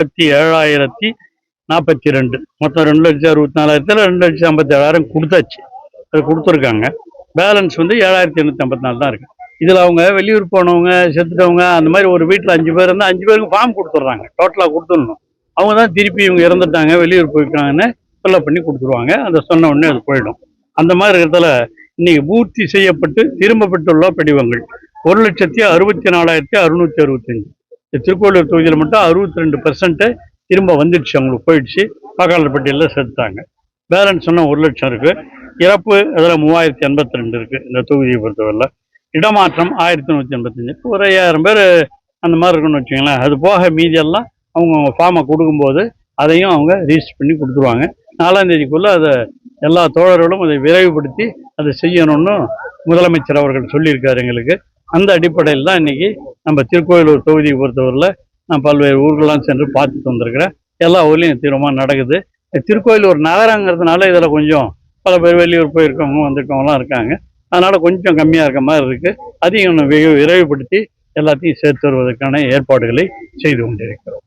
லட்சத்தி ஏழாயிரத்தி நாற்பத்தி ரெண்டு. மொத்தம் ரெண்டு லட்சம் அறுபத்தி நாலாயிரத்தில் ரெண்டு லட்சம் ஐம்பத்தி ஏழாயிரம் கொடுத்தாச்சு. அது கொடுத்துருக்காங்க. பேலன்ஸ் வந்து ஏழாயிரத்தி எண்ணூற்றி ஐம்பத்தி நாலு தான் இருக்குது இதில் அவங்க வெளியூர் போனவங்க செத்துட்டவங்க அந்த மாதிரி ஒரு வீட்டில் அஞ்சு பேர் இருந்தால் அஞ்சு பேருக்கு ஃபார்ம் கொடுத்துட்றாங்க. டோட்டலாக கொடுத்துடணும். அவங்க தான் திருப்பி இவங்க இறந்துட்டாங்க வெளியூர் போயிருக்காங்கன்னு ஃபில்லப் பண்ணி கொடுத்துருவாங்க. அதை சொன்ன உடனே அது போயிடும். அந்த மாதிரி இருக்கிறதுல இன்னைக்கு பூர்த்தி செய்யப்பட்டு திரும்ப பெற்றுள்ள படிவங்கள். ஒரு லட்சத்தி அறுபத்தி நாலாயிரத்தி அறுநூற்றி அறுபத்தஞ்சு திருக்கோவிலூர் தொகுதியில் மட்டும் அறுபத்தி ரெண்டு பர்சன்ட்டு திரும்ப வந்துடுச்சு அவங்களுக்கு போயிடுச்சு. வாக்காளர் பட்டியலில் சேர்த்தாங்க பேலன்ஸ் சொன்னால் ஒரு லட்சம் இருக்குது இறப்பு அதில் மூவாயிரத்தி எண்பத்தி ரெண்டு இருக்குது இந்த தொகுதியை பொறுத்தவரையில். இடமாற்றம் ஆயிரத்தி நூற்றி எண்பத்தஞ்சு. ஒரு ஐயாயிரம் பேர் அந்த மாதிரி இருக்குன்னு வச்சுங்களேன் அது போக மீதியெல்லாம் அவங்க ஃபார்மை கொடுக்கும்போது அதையும் அவங்க ரிஜிஸ்டர் பண்ணி கொடுத்துருவாங்க. நாலாம் தேதிக்குள்ளே அதை எல்லா தோழர்களும் அதை விரைவுபடுத்தி அதை செய்யணும்னு முதலமைச்சர் அவர்கள் சொல்லியிருக்காரு எங்களுக்கு. அந்த அடிப்படையில் தான் இன்னைக்கு நம்ம திருக்கோயிலூர் தொகுதியை பொறுத்தவரையில் நான் பல்வேறு ஊர்களெலாம் சென்று பார்த்துட்டு வந்திருக்கிறேன். எல்லா ஊர்லேயும் தீவிரமாக நடக்குது. திருக்கோயிலூர் நகரங்கிறதுனால இதில் கொஞ்சம் பல பேர் வெளியூர் போயிருக்கவங்க வந்திருக்கவங்களாம் இருக்காங்க. அதனால் கொஞ்சம் கம்மியாக இருக்க மாதிரி இருக்குது அதையும் இன்னும் விரைவுபடுத்தி எல்லாத்தையும் சேர்த்து வருவதற்கான ஏற்பாடுகளை செய்து கொண்டிருக்கிறோம்.